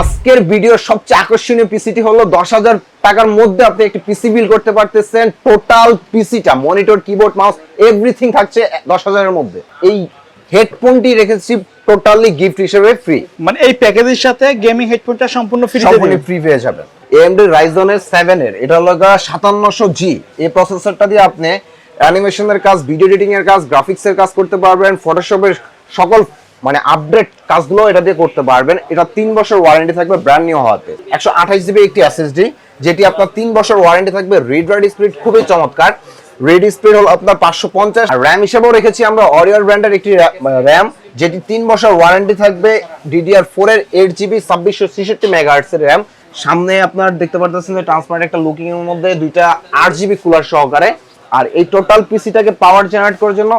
আজকের ভিডিওর সবচেয়ে আকর্ষণীয় পিসিটি হলো দশ হাজার টাকার মধ্যে আপনি একটি পিসি বিল করতে পারতেছেন। টোটাল পিসিটা মনিটর কিবোর্ড মাউস এভরিথিং থাকছে দশ হাজারের মধ্যে। এই হেডফোনটি রেখেছি টোটালি গিফট হিসেবে ফ্রি মানে এই প্যাকেজের সাথে গেমিং হেডফোনটা সম্পূর্ণ ফ্রি সম্পূর্ণ ফ্রি পেয়ে যাবেন। AMD Ryzen এর 7 এর এটা হলো সাতান্নশো জি এই প্রসেসরটা দিয়ে আপনি অ্যানিমেশনের কাজ ভিডিও এডিটিং এর কাজ গ্রাফিক্স এর কাজ করতে পারবেন ফটোশপের সকল মানে আপডেট কাজগুলো এটা দিয়ে করতে পারবেন। এটা তিন বছর ওয়ারেন্টি থাকবে ব্র্যান্ড নিউ হওয়াতে। একশো আঠাশ জিবি একটি এসএসডি যেটি আপনার তিন বছর ওয়ারেন্টি থাকবে রিড রাইড স্পিড খুবই চমৎকার। রিড স্পিড হলো আপনার পাঁচশো পঞ্চাশ। আর র্যাম হিসেবেও রেখেছি আমরা অরিয়র ব্র্যান্ডের একটি র্যাম যেটি তিন বছর ওয়ারেন্টি থাকবে ডিডিআর ফোর এর এইট জিবি ছাব্বিশশো ছেষট্টি মেগাহার্টস এর র্যাম সামনে আপনার দেখতে পারতেছেন যে ট্রান্সপারেন্ট একটা লুকিং এর মধ্যে দুইটা আট জিবি কুলার সহকারে। আর এই টোটাল পিসিটাকে পাওয়ার জেনারেট করার জন্য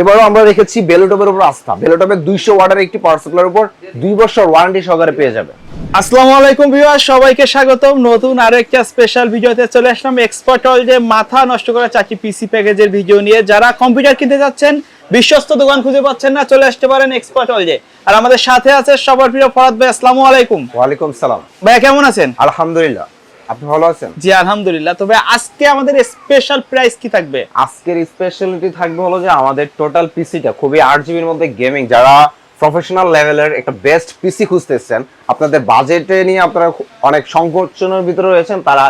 এবারও আমরা রেখেছি বেলোটপের উপর আস্থা। বেলোটপের দুইশো ওয়াটের একটি পাওয়ার সাপ্লাইয়ের উপর দুই বছর ওয়ারেন্টি সহকারে পেয়ে যাবে। আসসালামু আলাইকুম ভিউয়ার সবাইকে স্বাগতম। নতুন আরও একটা স্পেশাল ভিডিওতে চলে আসলাম এক্সপার্ট অল যে মাথা নষ্ট করা চারটি পিসি প্যাকেজের ভিডিও নিয়ে। যারা কম্পিউটার কিনতে যাচ্ছেন বিশ্বস্ত দোকান খুঁজে পাচ্ছেন না চলে আসতে পারেন এক্সপার্ট অল যে। আর আমাদের সাথে আছে সবার প্রিয় ফরাদ ভাই আসসালামু আলাইকুম। ওয়ালাইকুম সালাম। ভাইয়া কেমন আছেন? আলহামদুলিল্লাহ। আপনি ভালো আছেন? জি আলহামদুলিল্লাহ। তবে আজকে আমাদের স্পেশাল প্রাইস কি থাকবে? আজকের স্পেশালিটি থাকবে হলো যে আমাদের টোটাল পিসিটা খুবই আট জিবির মধ্যে গেমিং যারা প্রফেশনাল লেভেলের একটা বেস্ট পিসি খুঁজতেছেন আপনাদের বাজেটে নিয়ে আপনারা অনেক সংকোচনের ভিতরে রয়েছেন তারা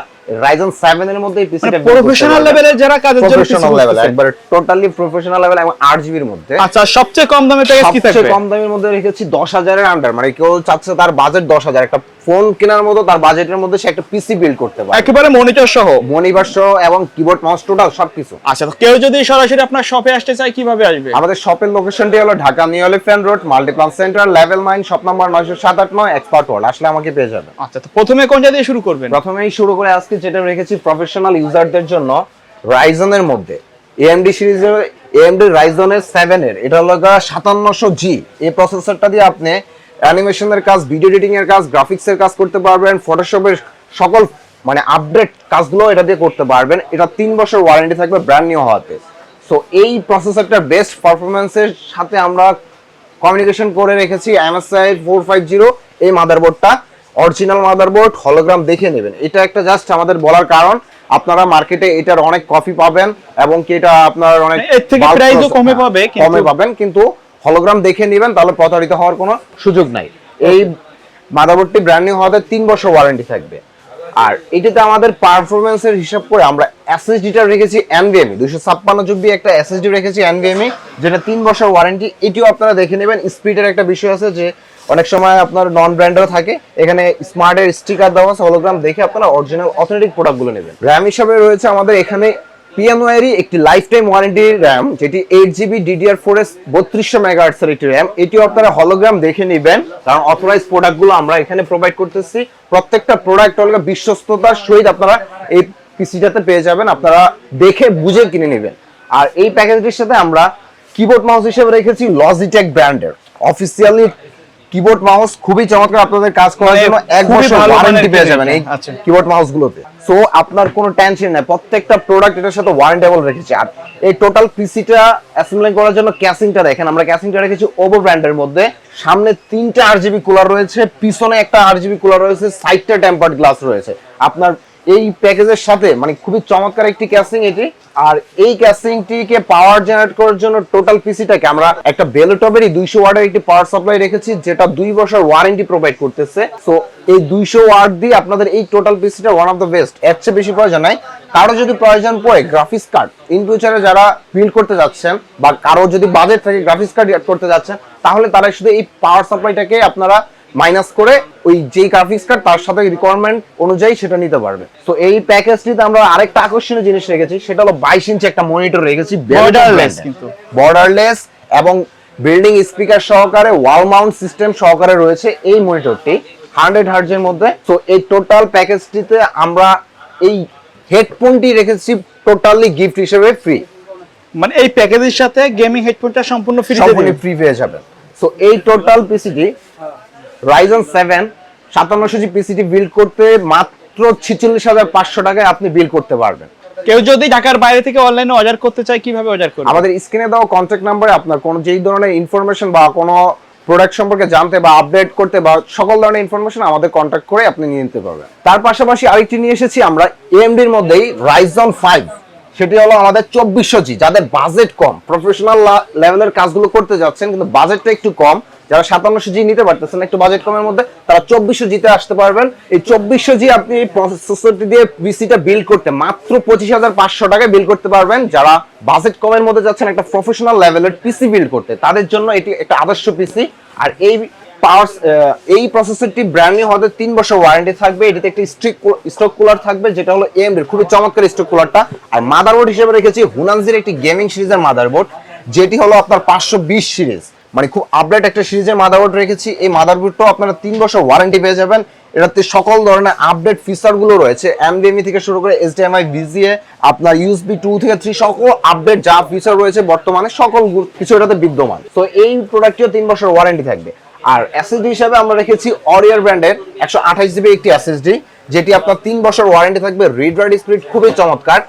রাইজন সেভেন এর মধ্যে পিসিটা প্রফেশনাল লেভেলের যারা কাজের জন্য প্রফেশনাল লেভেল। একবারে টোটালি প্রফেশনাল লেভেল এবং আট জিবির মধ্যে। আচ্ছা সবচেয়ে কম দামে প্যাকেজ কি সবচেয়ে কম দামের মধ্যে রেখেছি দশ হাজারের আন্ডার মানে কেউ চাচ্ছে তার বাজেট দশ হাজার একটা ফোন কেনার মতো তার বাজেটের মধ্যে সে একটা পিসি বিল্ড করতে পারে। একেবারে মনিটর সহ। মনিবার সহ এবং কিবোর্ড মাউস টোটাল সবকিছু। আচ্ছা তো কেউ যদি সরাসরি আপনার শপে আসতে চায় কীভাবে আসবে? আমাদের শপের লোকেশনটি হলো Dhaka New Elephant Road Multiplan Center level nine shop number নয়শো সাত আট নয় এক্সপার্ট ওয়ার্ল্ড আসলে আমাকে পেয়ে যাবেন। আচ্ছা তো প্রথমে কোন দিয়ে শুরু করবেন? প্রথমেই শুরু করে আজকে যেটা রেখেছি প্রফেশনাল ইউজারদের জন্য রাইজনের মধ্যে। এএমডি সিরিজের এএমডি রাইজনের সেভেন এর এটা হলো সাতান্নশো জি এই প্রসেসরটা দিয়ে আপনি অ্যানিমেশনের কাজ ভিডিও এডিটিং এর কাজ গ্রাফিক্স এর কাজ করতে পারবেন ফটোশপের সকল মানে আপডেট কাজগুলো এটা দিয়ে করতে পারবেন। এটা তিন বছর ওয়ারেন্টি থাকবে ব্র্যান্ড নিউ হওয়াতে। সো এই প্রসেসরটার বেস্ট পারফরমেন্সের সাথে আমরা কমিউনিকেশন করে রেখেছি এমএসআই ফোর ফাইভ জিরো এই মাদারবোর্ডটা অরিজিনাল মাদারবোর্ড হলোগ্রাম দেখে নেবেন। এটা একটা জাস্ট আমাদের বলার কারণ। আপনারা মার্কেটে এটার অনেক কপি পাবেন এবং কি এটা আপনার অনেক এর থেকে bulk price ও process- কমে হ্যাঁ, পাবে, কমে পাবেন কিন্তু হলোগ্রাম দেখে নেবেন, তাহলে প্রতারিত হওয়ার কোনো সুযোগ নাই। এই মাদারবোর্ডটি ব্র্যান্ড নিউ হওয়াতে তিন বছর ওয়ারেন্টি থাকবে। আর এটাতে আমাদের পারফরমেন্সের হিসাব করে আমরা এসএসডিটা রেখেছি এনভিএমই দুশো ছাপ্পান্ন জিবি একটা এসএসডি রেখেছি এনভিএমই যেটা তিন বছর ওয়ারেন্টি এটিও আপনারা দেখে নেবেন। স্পিডের একটা বিষয় আছে যে অনেক সময় আপনার নন ব্র্যান্ডেরও থাকে। এখানে স্মার্টের স্টিকার দেওয়া হলোগ্রাম দেখে আপনারা অরিজিনাল অথেন্টিক প্রোডাক্টগুলো নেবেন। র্যাম হিসাবে রয়েছে আমাদের এখানে পিএনওয়ারই একটি লাইফ টাইম ওয়ারেন্টি র্যাম যেটি এইট জিবি ডিডিআর ফোর এস বত্রিশশো মেগাহার্টসের একটি র্যাম এটিও আপনারা হলোগ্রাম দেখে নেবেন, কারণ অথরাইজ প্রোডাক্টগুলো আমরা এখানে প্রোভাইড করতেছি। প্রত্যেকটা প্রোডাক্ট হলো বিশ্বস্ততার সহিত আপনারা এই পিসিটাতে পেয়ে যাবেন, আপনারা দেখে বুঝে কিনে নেবেন। আর এই প্যাকেজটির সাথে আমরা কিবোর্ড মাউস হিসেবে রেখেছি লজিটেক ব্র্যান্ডের অফিসিয়ালি কিবোর্ড মাউস খুবই চমৎকার আপনাদের কাজ করার মানে জন্য এক বছর ওয়ারেন্টি পেয়ে যাবেন এই আচ্ছা। কিবোর্ড মাউস গুলোতে। সো আপনার কোনো টেনশন নাই প্রত্যেকটা প্রোডাক্ট এটার সাথে ওয়ারেন্টেবল রেখেছি। আর এই টোটাল পিসিটা অ্যাসেম্বলিং করার জন্য ক্যাসিংটা দেখেন আমরা ক্যাসিংটা রেখেছি ওভো ব্র্যান্ডের মধ্যে। সামনে তিনটা আর জিবি কুলার রয়েছে পিছনে একটা আর জিবি কুলার রয়েছে সাইডটা টেম্পার্ড গ্লাস রয়েছে। আপনার এই প্যাকেজের সাথে মানে খুবই চমৎকার একটি ক্যাসিং এটি, আর এই ক্যাসিংটিকে পাওয়ার জেনারেট করার জন্য টোটাল পিসিটাকে আমরা একটা বেলোটপেরই দুইশো ওয়ার্ডের একটি পাওয়ার সাপ্লাই রেখেছি, যেটা দুই বছর ওয়ারেন্টি প্রোভাইড করতেছে। সো এই দুইশো ওয়াট দিয়ে আপনাদের এই টোটাল পিসিটা ওয়ান অফ দ্য বেস্ট এর চেয়ে বেশি প্রয়োজন নাই। কারও যদি প্রয়োজন পড়ে গ্রাফিক্স কার্ড ইন ফিউচারে যারা বিল্ড করতে যাচ্ছেন বা কারও যদি বাজেট থাকে গ্রাফিক্স কার্ড করতে যাচ্ছেন, তাহলে তারা শুধু এই পাওয়ার সাপ্লাইটাকে আপনারা মাইনাস করে ওই যেই গ্রাফিক্স কার্ড তার সাথে রিকোয়ারমেন্ট অনুযায়ী সেটা নিতে পারবে। তো এই প্যাকেজটিতে আমরা আরেকটা আকর্ষণীয় জিনিস রেখেছি সেটা হলো বাইশ ইঞ্চি একটা মনিটর রেখেছি Borderless কিন্তু। বর্ডারলেস এবং বিল্ডিং স্পিকার সহকারে ওয়াল মাউন্ট সিস্টেম সহকারে রয়েছে এই মনিটরটি হান্ড্রেড হার্জের মধ্যে। তো এই টোটাল প্যাকেজটিতে আমরা এই হেডফোনটি রেখেছি টোটালি গিফট হিসেবে ফ্রি মানে এই প্যাকেজের সাথে গেমিং হেডফোনটা সম্পূর্ণ ফ্রি সম্পূর্ণ ফ্রি পেয়ে যাবেন। সো এই টোটাল পিসিটি রাইজন সেভেন সাতান্নশো জি পিসিটি বিল্ড করতে মাত্র ছিচল্লিশ হাজার পাঁচশো টাকায় আপনি বিল করতে পারবেন। কেউ যদি ঢাকার বাইরে থেকে অনলাইনে অর্ডার করতে চায় কীভাবে অর্ডার করবে? আমাদের স্ক্রিনে দেওয়া কন্ট্যাক্ট নাম্বারে আপনার কোনো যেই ধরনের ইনফরমেশন বা কোনো প্রোডাক্ট সম্পর্কে জানতে বা আপডেট করতে বা সকল ধরনের ইনফরমেশন আমাদের কন্ট্যাক্ট করে আপনি নিয়ে নিতে পারবেন। তার পাশাপাশি আরেকটি নিয়ে এসেছি আমরা এএমডির মধ্যেই রাইজন ফাইভ সেটি হলো আমাদের চব্বিশশো জি যাদের বাজেট কম প্রফেশনাল লেভেলের কাজগুলো করতে যাচ্ছেন কিন্তু বাজেটটা একটু কম যারা সাতান্নশো জি নিতে পারতেছেন একটু বাজেট কমের মধ্যে, তারা চব্বিশশো জিতে আসতে পারবেন। এই চব্বিশশো জি আপনি প্রসেসরটি দিয়ে পিসিটা বিল্ড করতে মাত্র পঁচিশ হাজার পাঁচশো টাকায় বিল্ড করতে পারবেন। যারা বাজেট কমের মধ্যে যাচ্ছেন, একটা প্রফেশনাল লেভেলের পিসি বিল্ড করতে, তাদের জন্য এটি একটা আদর্শ পিসি আর এই পাওয়ার এই প্রসেসরটি ব্র্যান্ড নিউ হতে তিন বছর ওয়ারেন্টি থাকবে। এটিতে একটি স্ট্রিক স্টক কুলার থাকবে, যেটা হলো এএমডি খুবই চমৎকার স্টক কুলারটা আর মাদারবোর্ড হিসেবে রেখেছি হুনানজির একটি গেমিং সিরিজের মাদারবোর্ড যেটি হলো আপনার পাঁচশো বিশ সিরিজ মানে খুব আপডেট একটা সিরিজের মাদারবোর্ড রেখেছি। এই মাদারবোর্ডটাও আপনারা তিন বছর ওয়ারেন্টি পেয়ে যাবেন। এটাতে সকল ধরনের আপডেট ফিচারগুলো রয়েছে। এমডিএমই থেকে শুরু করে এইচডিএমআই ভিজিএ আপনার ইউএসবি টু থেকে থ্রি সকল আপডেট যা ফিচার রয়েছে বর্তমানে সকল কিছু এটাতে বিদ্যমান। তো এই প্রোডাক্টটিও তিন বছর ওয়ারেন্টি থাকবে। আর এসএসডি হিসাবে আমরা রেখেছি অরিয়ার ব্র্যান্ডের একশো আঠাশ জিবি একটি এসএসডি যেটি আপনার তিন বছর ওয়ারেন্টি থাকবে। রিড রাইড স্পিড খুবই চমৎকার।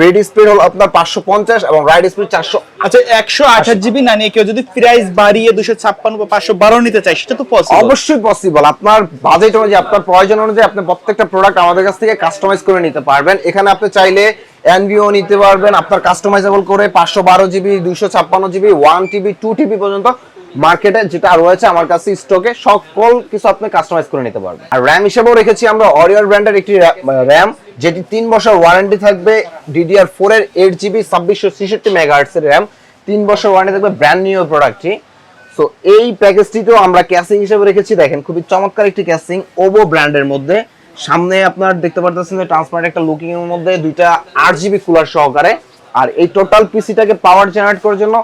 রিড স্পিড হলো আপনার পাঁচশো পঞ্চাশ এবং রাইড স্পিড চারশো আচ্ছা একশো আঠাশ জিবি না নিয়ে কেউ যদি প্রাইস বাড়িয়ে দুশো ছাপ্পান্ন বা পাঁচশো বারো নিতে চাই সেটা তো পসিবল অবশ্যই পসিবল আপনার বাজেট অনুযায়ী আপনার প্রয়োজন অনুযায়ী আপনি প্রত্যেকটা প্রোডাক্ট আমাদের কাছ থেকে কাস্টমাইজ করে নিতে পারবেন। এখানে আপনি চাইলে এনভিও নিতে পারবেন। আপনার কাস্টমাইজেবল করে পাঁচশো বারো জিবি দুইশো ছাপ্পান্ন GB one TB two TB পর্যন্ত মার্কেটে যেটা রয়েছে আমার কাছে স্টকে সকল কিছু আপনি কাস্টমাইজ করে নিতে পারবেন। আর র্যাম হিসেবেও রেখেছি আমরা অরিয়র ব্র্যান্ডের একটি র্যাম যেটি তিন বছর ওয়ারেন্টি থাকবে ডিডিআর ফোর এর এইট জিবি ছাব্বিশশো ছেষট্টি মেগাহার্টসের র্যাম তিন বছর ওয়ারেন্টি থাকবে ব্র্যান্ড নিউ প্রোডাক্টটি সো এই প্যাকেজটিতেও আমরা ক্যাসিং হিসেবে রেখেছি। দেখেন, খুবই চমৎকার একটি ক্যাসিং ওভো ব্র্যান্ডের মধ্যে। সামনে আপনার দেখতে পারতেছেন যে ট্রান্সপারেন্ট একটা লুকিং এর মধ্যে দুইটা আট জিবি কুলার সহকারে। আর এই টোটাল পিসিটাকে পাওয়ার জেনারেট করার জন্য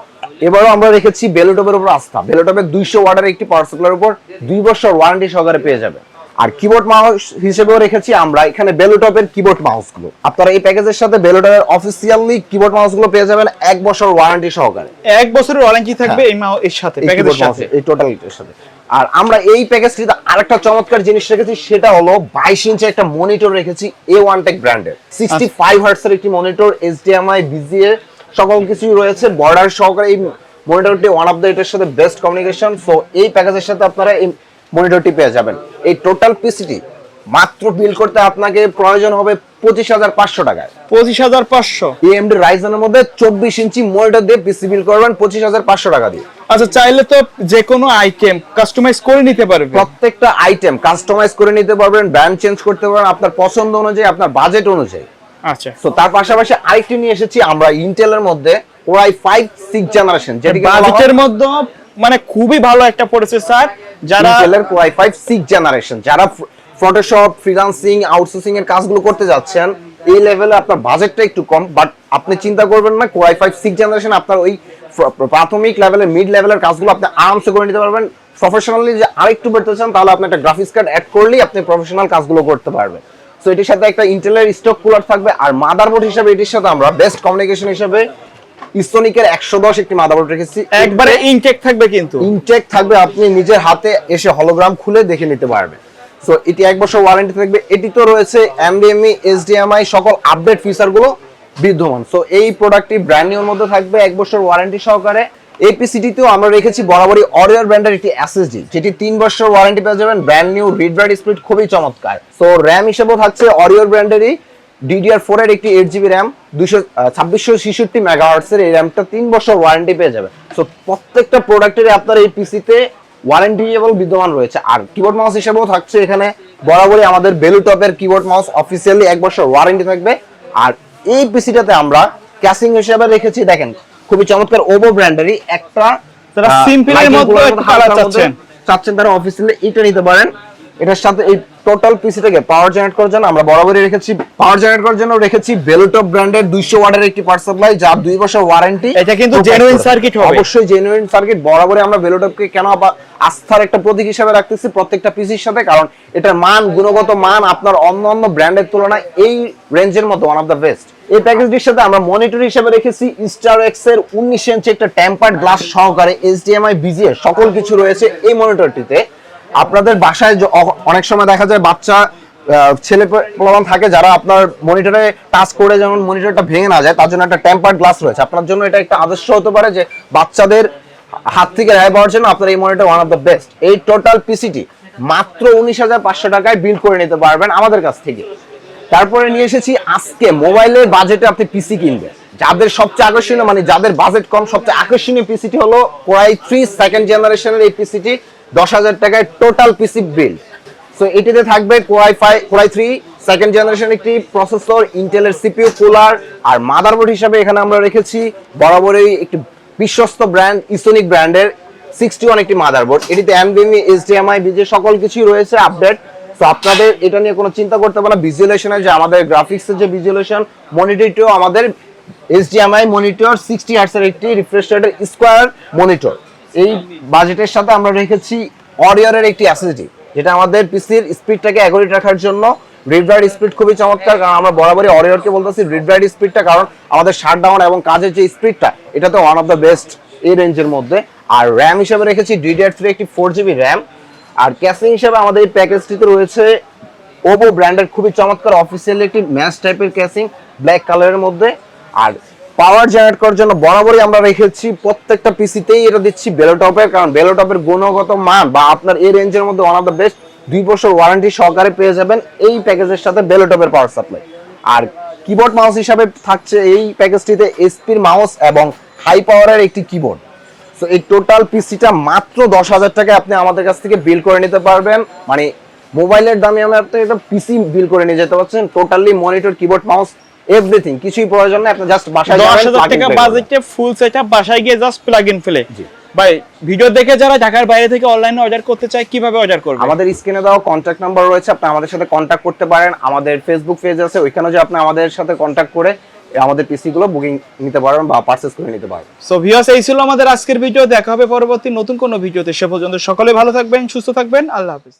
এবারও আমরা রেখেছি বেলোটপের উপর আস্থা। বেলোটপের দুইশো ওয়াটের একটি পাওয়ার সাপ্লাইয়ের উপর দুই বছর ওয়ারেন্টি সহকারে পেয়ে যাবে আর কিবোর্ড মাউস হিসেবেও রেখেছি আমরা। এখানে বেলোটপের কিবোর্ড মাউসগুলো আপনারা এই প্যাকেজের সাথে বেলোটপের অফিসিয়ালি কিবোর্ড মাউসগুলো পেয়ে যাবেন এক বছর ওয়ারেন্টি সহকারে। এক বছরের ওয়ারেন্টি থাকবে এই মাও এর সাথে হ্যাঁ। প্যাকেজের সাথে। এই টোটাল এর সাথে। আর আমরা এই প্যাকেজটিতে আরেকটা চমৎকার জিনিস রেখেছি সেটা হলো বাইশ ইঞ্চি একটা মনিটর রেখেছি এ ওয়ান টেক ব্র্যান্ডের সিক্সটি ফাইভ হার্টস এর একটি মনিটর এইচডিএমআই বিজিএ সকল কিছুই রয়েছে। বর্ডার সহকারে এই মনিটরটি ওয়ান অফ দ্য এটার সাথে বেস্ট কমিউনিকেশন সো এই প্যাকেজের সাথে আপনারা এই মনিটরটি পেয়ে যাবেন। এই টোটাল পিসিটি মাত্র বিল করতে আপনাকে প্রয়োজন হবে পঁচিশ হাজার পাঁচশো টাকায়। পঁচিশ হাজার পাঁচশো? এএমডি রাইজনের মধ্যে চব্বিশ ইঞ্চি মনিটর দিয়ে পিসি বিল করবেন পঁচিশ হাজার পাঁচশো টাকা দিয়ে। আচ্ছা চাইলে তো যে কোনো আইটেম কাস্টমাইজ করে নিতে পারবে প্রত্যেকটা আইটেম কাস্টমাইজ করে নিতে পারবেন ব্র্যান্ড চেঞ্জ করতে পারবেন আপনার পছন্দ অনুযায়ী আপনার বাজেট অনুযায়ী। আচ্ছা। তো তার পাশাপাশি আরেকটি নিয়ে এসেছি আমরা ইন্টেলের মধ্যে ওরাই ফাইভ সিক্স জেনারেশন যেটি বাজেটের মধ্যে মানে খুবই ভালো একটা প্রসেসর যারা ইন্টেলের core i five six generation যারা ফটোশপ ফ্রিলান্সিং আউটসোর্সিং এর কাজগুলো করতে যাচ্ছেন, এই লেভেলে আপনার বাজেটটা একটু কম বাট আপনি চিন্তা করবেন না কোরাই ফাইভ সিক্স জেনারেশন আপনার ওই প্র- প্রাথমিক লেভেলের মিড লেভেলের কাজগুলো আপনি আরামসে করে নিতে পারবেন। প্রফেশনালি যে আরেকটু বেরতে চান, তাহলে আপনি একটা গ্রাফিক্স কার্ড অ্যাড করলেই আপনি প্রফেশনাল কাজগুলো করতে পারবেন। সো এটির সাথে একটা ইন্টেলের স্টক কুলার থাকবে, আর মাদারবোর্ড হিসেবে এটির সাথে আমরা বেস্ট কমিউনিকেশন হিসেবে ইসোনিকের একশো দশ একটি মাদারবোর্ড রেখেছি। একবারে ইনটেক থাকবে কিন্তু। ইনটেক থাকবে আপনি নিজের হাতে এসে হলোগ্রাম খুলে দেখে নিতে পারবেন। সো এটি এক বছর ওয়ারেন্টি থাকবে। এটি তো রয়েছে এমডিএমই এইচডিএমআই সকল আপডেট ফিচারগুলো বিদ্যমান। সো এই প্রোডাক্টটি ব্র্যান্ড নিউর মধ্যে থাকবে এক বছর ওয়ারেন্টি সহকারে। এই পিসিটিতেও আমরা রেখেছি বরাবরই অরিয়ার ব্র্যান্ডের একটি এসএসডি যেটি তিন বছর ওয়ারেন্টি পেয়ে যাবেন। Brand new read write speed খুবই চমৎকার। সো র্যাম হিসেবেও থাকছে অরিয়র ব্র্যান্ডেরই ডিডিআর ফোর এর একটি এইট জিবি র্যাম দুশো ছাব্বিশশো ছেষট্টি মেগাহার্টসের এই র্যামটা তিন বছর ওয়ারেন্টি পেয়ে যাবে। সো প্রত্যেকটা প্রোডাক্টের আপনার এই পিসিতে ওয়ারেন্টিয়েবল বিদ্যমান রয়েছে। আর কিবোর্ড মাউস হিসেবেও থাকছে এখানে। বরাবরই আমাদের বেলুটপের কিবোর্ড মাউস অফিসিয়ালি এক বছর ওয়ারেন্টি থাকবে। আর এই পিসিটাতে আমরা ক্যাসিং হিসেবে রেখেছি দেখেন খুবই চমৎকার ওভো ব্র্যান্ডেরই একটা lighting মধ্যে। চাচ্ছেন। তারা অফিসিয়ালি এটা নিতে পারেন। এটার সাথে এই টোটাল পিসিটাকে পাওয়ার জেনারেট করার জন্য আমরা বরাবরই রেখেছি। পাওয়ার জেনারেট করার জন্য রেখেছি বেলুটপ ব্র্যান্ডের দুইশো ওয়াটের একটি পাওয়ার সাপ্লাই যার দুই বছর ওয়ারেন্টি এটা কিন্তু genuine সার্কিট হবে। অবশ্যই জেনুইন সার্কিট বরাবরই আমরা বেলুটপকে কেন আস্থার একটা প্রতীক হিসেবে রাখতেছি প্রত্যেকটা পিসির সাথে কারণ এটার মান গুণগত মান আপনার অন্য অন্য ব্র্যান্ডের তুলনায় এই রেঞ্জের মতো ওয়ান অফ দ্য বেস্ট এই প্যাকেজটির সাথে আমরা মনিটর হিসেবে রেখেছি স্টার এক্সের উনিশ ইঞ্চি একটা টেম্পার্ড গ্লাস সহকারে এইচডিএমআই বিজিএ সকল কিছু রয়েছে এই মনিটরটিতে আপনাদের বাসায় অনেক সময় দেখা যায় বাচ্চা ছেলে প্রমাণ থাকে যারা আপনার মনিটরে টাচ করে যেমন মনিটরটা ভেঙে না যায়, তার জন্য একটা টেম্পার্ড গ্লাস রয়েছে। আপনার জন্য এটা একটা আদর্শ হতে পারে যে বাচ্চাদের হাত থেকে রেহাই পাওয়ার জন্য আপনার এই monitor one of the best এই টোটাল পিসিটি মাত্র উনিশ হাজার পাঁচশো টাকায় বিল করে নিতে পারবেন আমাদের কাছ থেকে। তারপরে নিয়ে এসেছি আজকে মোবাইলের বাজেটে আপনি পিসি কিনবেন। যাদের সবচেয়ে আকর্ষণীয় মানে যাদের বাজেট কম, সবচেয়ে আকর্ষণীয় পিসিটি হলো কোরাই থ্রি সেকেন্ড জেনারেশনের এই পিসিটি দশ হাজার টাকায় টোটাল পিসি বিল সো এটিতে থাকবে core i five core i three second generation একটি প্রসেসর ইন্টেলের সিপিইউ কুলার আর মাদারবোর্ড হিসাবে এখানে আমরা রেখেছি বরাবরই একটি বিশ্বস্ত ব্র্যান্ড ইসোনিক ব্র্যান্ডের সিক্সটি ওয়ান একটি মাদারবোর্ড এটিতে এমবিএমই এইচডিএমআই বিজে সকল কিছুই রয়েছে আপডেট তো আপনাদের এটা নিয়ে কোনো চিন্তা করতে হবে না। ভিজুয়ালেশনের যে আমাদের গ্রাফিক্সের যে ভিজুয়ালেশন মনিটরটিও আমাদের এইচডিএমআই মনিটর সিক্সটি হার্টসের একটি রিফ্রেশ রেটের স্কোয়ার মনিটর এই বাজেটের সাথে আমরা রেখেছি অরিয়রের একটি অ্যাসিডিটি যেটা আমাদের পিসির স্পিডটাকে অ্যাকুরেট রাখার জন্য। রিড রাইড স্পিড খুবই চমৎকার, কারণ আমরা বরাবরই অরিয়রকে বলতেছি রিড রাইড স্পিডটা কারণ আমাদের শাট ডাউন এবং কাজের যে স্পিডটা এটা তো ওয়ান অফ দ্য বেস্ট এই রেঞ্জের মধ্যে। আর র্যাম হিসেবে রেখেছি ডিডিআর থ্রি একটি ফোর জিবি র্যাম আর ক্যাসিং হিসেবে আমাদের এই প্যাকেজটিতে রয়েছে ওপো ব্র্যান্ডের খুবই চমৎকার অফিসিয়াল একটি ম্যাচ টাইপের ক্যাসিং ব্ল্যাক কালারের মধ্যে। আর পাওয়ার জেনারেট করার জন্য বরাবরই আমরা রেখেছি প্রত্যেকটা পিসিতেই এটা দিচ্ছি বেলোটপের কারণ বেলোটপের গুণগত মান বা আপনার এই রেঞ্জের মধ্যে ওয়ান অফ দ্য বেস্ট দুই বছর ওয়ারেন্টি সহকারে পেয়ে যাবেন এই প্যাকেজের সাথে বেলোটপের পাওয়ার সাপ্লাই আর কিবোর্ড মাউস হিসাবে থাকছে এই প্যাকেজটিতে এসপির মাউস এবং হাই পাওয়ারের একটি কিবোর্ড তো এই টোটাল পিসিটা মাত্র দশ হাজার টাকায় আপনি আমাদের কাছ থেকে বিল করে নিতে পারবেন। মানে মোবাইলের দামে আমরা একটা পিসি বিল করে নিয়ে যেতে পারছেন। Totally monitor keyboard mouse everything কিছুই প্রয়োজন নেই আপনি জাস্ট বাসায় দশ যাবেন, হাজার plug in টাকা বাজেটে ফুল সেট বাসায় গিয়ে জাস্ট প্লাগ ইন ফেলে ভাই ভিডিও দেখে যারা ঢাকার বাইরে থেকে অনলাইনে অর্ডার করতে চায় কীভাবে অর্ডার করবে? আমাদের স্ক্রিনে দেওয়া কন্ট্যাক্ট নাম্বার রয়েছে আপনি আমাদের সাথে কন্ট্যাক্ট করতে পারেন। আমাদের ফেসবুক পেজ আছে ওইখানে যে আপনি আমাদের সাথে কন্ট্যাক্ট করে আমাদের পিসি গুলো বুকিং নিতে পারবেন বা পারচেজ করে নিতে পারবেন। সো ভিউয়ার্স এই ছিল আমাদের আজকের ভিডিও দেখা হবে পরবর্তী নতুন কোনো ভিডিওতে সে পর্যন্ত সকলে ভালো থাকবেন সুস্থ থাকবেন আল্লাহ হাফিজ।